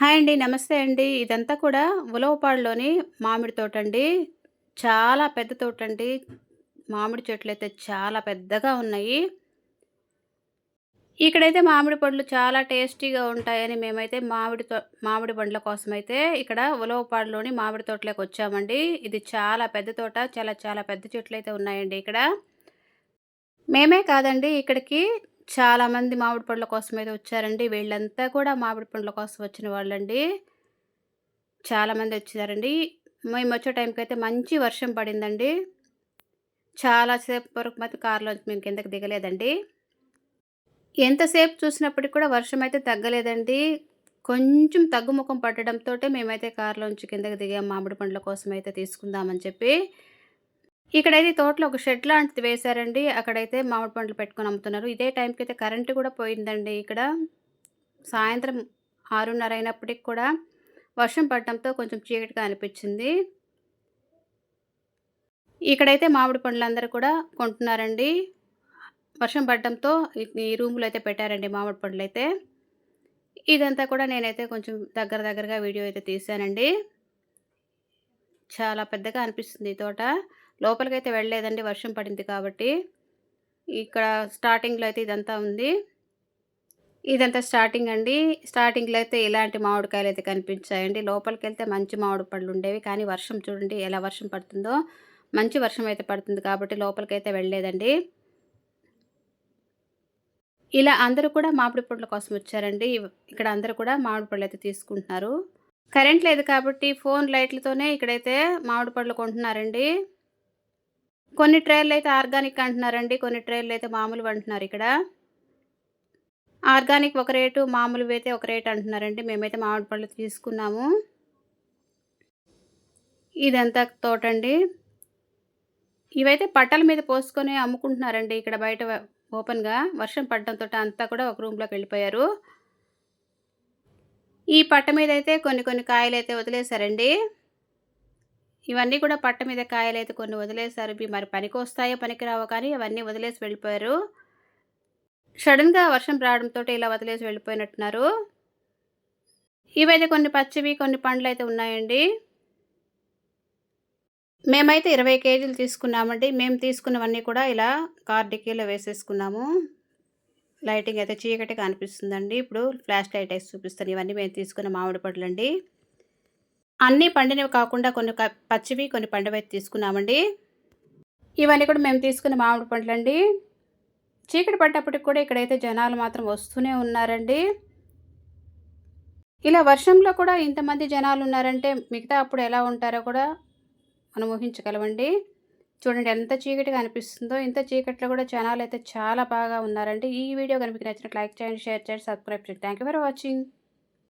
Hi అండి. నమస్తే అండి. ఇదంతా కూడా ఉలవపాడులోని మామిడి తోట అండి చాలా పెద్ద తోట అండి మామిడి చెట్లు అయితే చాలా పెద్దగా ఉన్నాయి. ఇక్కడైతే మామిడి పండ్లు చాలా టేస్టీగా ఉంటాయని మేమైతే మామిడి తో మామిడి పండ్ల కోసమైతే ఇక్కడ ఉలవపాడులోని మామిడి తోటలోకి వచ్చామండి. ఇది చాలా పెద్ద తోట. చాలా చాలా పెద్ద చెట్లయితే ఉన్నాయండి ఇక్కడ. మేమే కాదండి ఇక్కడికి చాలామంది మామిడి పండ్ల కోసమైతే వచ్చారండి. వీళ్ళంతా కూడా మామిడి పండ్ల కోసం వచ్చిన వాళ్ళండి. చాలామంది వచ్చారండి. మేము వచ్చే టైంకి అయితే మంచి వర్షం పడిందండి. చాలాసేపు వరకు మాత్రం కారులో మేము కిందకి దిగలేదండి. ఎంతసేపు చూసినప్పటికి కూడా వర్షం అయితే తగ్గలేదండి. కొంచెం తగ్గుముఖం పట్టడంతోటే మేమైతే కారులోంచి కిందకి దిగాం మామిడి పండ్ల కోసమైతే తీసుకుందామని చెప్పి. ఇక్కడైతే తోటలో ఒక షెడ్ లాంటిది వేశారండి. అక్కడైతే మామిడి పండ్లు పెట్టుకొని అమ్ముతున్నారు. ఇదే టైంకి అయితే కరెంటు కూడా పోయిందండి ఇక్కడ. సాయంత్రం 6:30 అయినప్పటికి కూడా వర్షం పడటంతో కొంచెం చీకటిగా అనిపించింది. ఇక్కడైతే మామిడి పండ్లందరూ కూడా కొంటున్నారండి. వర్షం పడటంతో ఈ రూమ్‌లో అయితే పెట్టారండి మామిడి పండ్లయితే. ఇదంతా కూడా నేనైతే కొంచెం దగ్గర దగ్గరగా వీడియో అయితే తీశానండి. చాలా పెద్దగా అనిపిస్తుంది ఈ తోట. లోపలికైతే వెళ్ళలేదండి వర్షం పడింది కాబట్టి. ఇక్కడ స్టార్టింగ్‌లో అయితే ఇదంతా ఉంది. ఇదంతా స్టార్టింగ్ అండి. స్టార్టింగ్‌లో అయితే ఇలాంటి మామిడికాయలు అయితే కనిపించాయండి. లోపలికి వెళ్తే మంచి మామిడి పళ్ళు ఉండేవి. కానీ వర్షం చూడండి ఎలా వర్షం పడుతుందో. మంచి వర్షం అయితే పడుతుంది కాబట్టి లోపలికి అయితే వెళ్ళలేదండి. ఇలా అందరూ కూడా మామిడి పండ్ల కోసం వచ్చారండి. ఇక్కడ అందరూ కూడా మామిడి పళ్ళైతే తీసుకుంటున్నారు. కరెంట్ లేదు కాబట్టి ఫోన్ లైట్‌లతోనే ఇక్కడైతే మామిడి పళ్ళు కొంటున్నారండి. కొన్ని ట్రేలైతే ఆర్గానిక్ అంటున్నారండి. కొన్ని ట్రేలు అయితే మామూలు అంటున్నారు ఇక్కడ. ఆర్గానిక్ ఒక రేటు, మామూలువైతే ఒక రేట్ అంటున్నారండి. మేమైతే మామిడి పళ్ళు తీసుకున్నాము. ఇదంతా తోటండి. ఇవైతే పట్టల మీద పోసుకొని అమ్ముకుంటున్నారండి ఇక్కడ బయట ఓపెన్‌గా. వర్షం పడడంతోటి అంతా కూడా ఒక రూమ్‌లోకి వెళ్ళిపోయారు. ఈ పట్ట మీదైతే కొన్ని కొన్ని కాయలు అయితే వదిలేశారండి. ఇవన్నీ కూడా పట్ట మీద కాయలైతే కొన్ని వదిలేశారు. ఇవి మరి పనికొస్తాయో పనికిరావో కానీ ఇవన్నీ వదిలేసి వెళ్ళిపోయారు. సడన్గా వర్షం రావడంతో ఇలా వదిలేసి వెళ్ళిపోయినట్టున్నారు. ఇవైతే కొన్ని పచ్చివి, కొన్ని పండ్లు అయితే ఉన్నాయండి. మేమైతే 20 కేజీలు తీసుకున్నామండి. మేము తీసుకున్నవన్నీ కూడా ఇలా కార్ డిక్కీలో వేసేసుకున్నాము. లైటింగ్ అయితే చీకటిగా అనిపిస్తుందండి. ఇప్పుడు ఫ్లాష్ లైట్ అయితే చూపిస్తాను. ఇవన్నీ మేము తీసుకున్న మామిడి పండ్లండి. అన్నీ పండినవి కాకుండా కొన్ని పచ్చివి, కొన్ని పండువి తీసుకున్నామండి. ఇవన్నీ కూడా మేము తీసుకున్న మామిడి పండ్లండి. చీకటి పడ్డప్పటికి కూడా ఇక్కడైతే జనాలు మాత్రం వస్తూనే ఉన్నారండి. ఇలా వర్షంలో కూడా ఇంతమంది జనాలు ఉన్నారంటే మిగతా అప్పుడు ఎలా ఉంటారో కూడా మనం ఊహించగలమండి. చూడండి ఎంత చీకటిగా అనిపిస్తుందో. ఇంత చీకట్లో కూడా జనాలు అయితే చాలా బాగా ఉన్నారండి. ఈ వీడియో గనుక మీకు లైక్ చేయండి, షేర్ చేయండి, సబ్స్క్రైబ్ చేయండి. Thank you for watching.